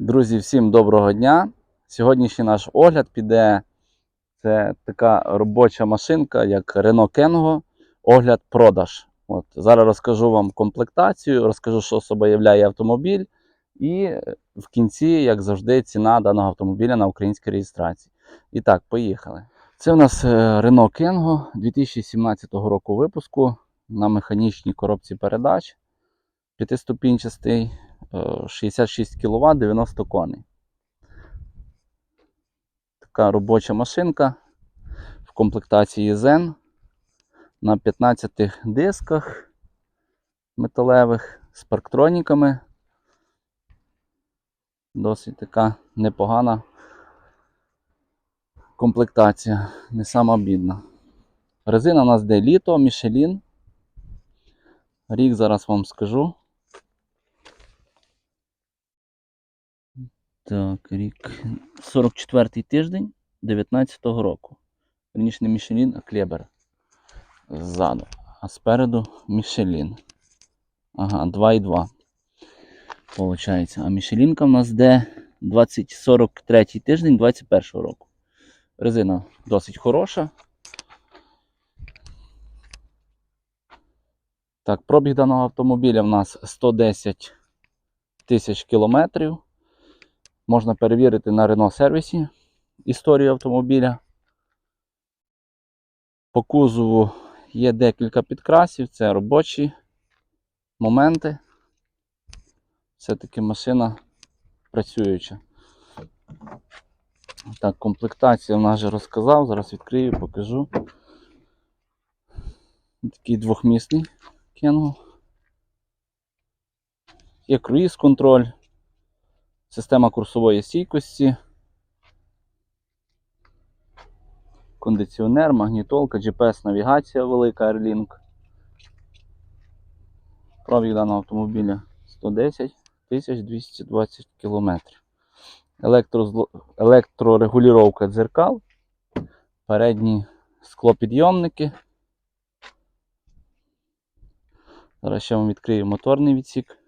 Друзі, всім доброго дня! Сьогоднішній наш огляд піде. Це така робоча машинка, як Renault Kengo, огляд продаж. От, зараз розкажу вам комплектацію, розкажу, що собою являє автомобіль, і в кінці, як завжди, ціна даного автомобіля на українській реєстрації. І так, поїхали. Це у нас е, Renault Kengo 2017 року випуску на механічній коробці передач. П'ятиступінчастий, 66 кВт, 90 коней. Така робоча машинка в комплектації Zen на 15 дисках металевих з парктроніками. Досить така непогана комплектація, не сама бідна. Резина у нас де літо, Мішелін. Рік зараз вам скажу. Так, рік 44-й тиждень 19-го року. Верніше не Мішелін, а Клебер. Ззаду. А спереду Мішелін. Ага, 2,2. Получається. А Мішелінка в нас де 20, 43 тиждень 21-го року. Резина досить хороша. Так, пробіг даного автомобіля в нас 110 тисяч кілометрів. Можна перевірити на Renault сервісі історію автомобіля. По кузову є декілька підкрасів, це робочі моменти. Все-таки машина працююча. Так, комплектація в нас вже розказав, зараз відкрию, покажу. Такий двохмісний Кенгу. Є круїз контроль, система курсової стійкості, кондиціонер, магнітолка, GPS-навігація велика Airlink. Пробіг даного автомобіля 110 220 км. Електрорегулювання дзеркал, передні склопідйомники. Зараз ще вам відкрию моторний відсік.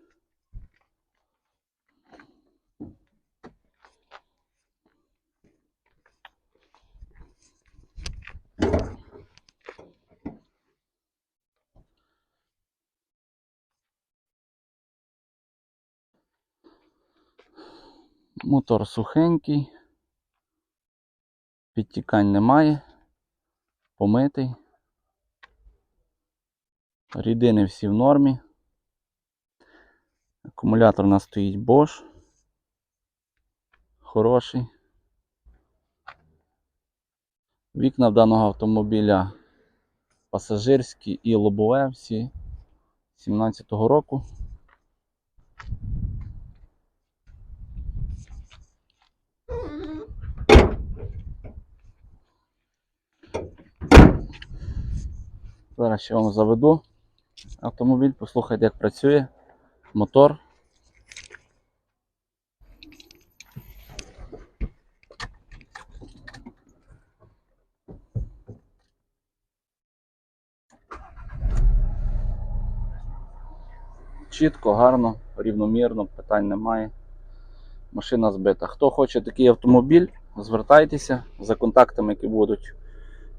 Мотор сухенький, підтікань немає, помитий. Рідини всі в нормі. Акумулятор у нас стоїть Bosch. Хороший. Вікна в даного автомобіля пасажирські і лобове всі 17-го року. Зараз ще вам заведу автомобіль, послухайте, як працює мотор. Чітко, гарно, рівномірно, питань немає. Машина збита. Хто хоче такий автомобіль, звертайтеся за контактами, які будуть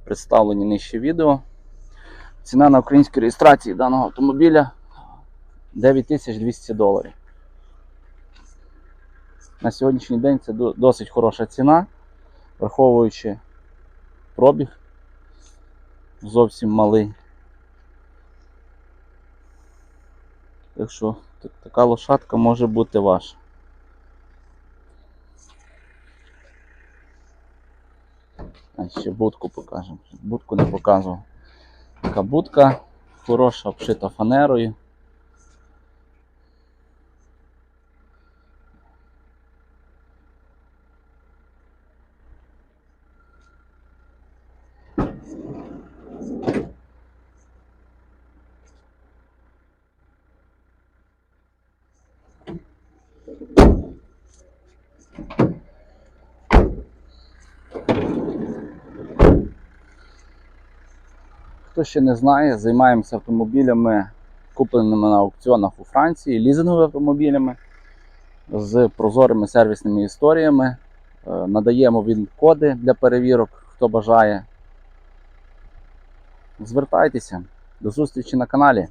представлені нижче відео. Ціна на українській реєстрації даного автомобіля 9200 доларів. На сьогоднішній день це досить хороша ціна, враховуючи пробіг зовсім малий. Так що така лошадка може бути ваша. А ще будку покажемо. Будку не показував. Така будка хороша, обшита фанерою. Хто ще не знає, займаємося автомобілями, купленими на аукціонах у Франції, лізинговими автомобілями. з прозорими сервісними історіями. Е, Надаємо він-коди для перевірок, хто бажає. Звертайтеся. До зустрічі на каналі.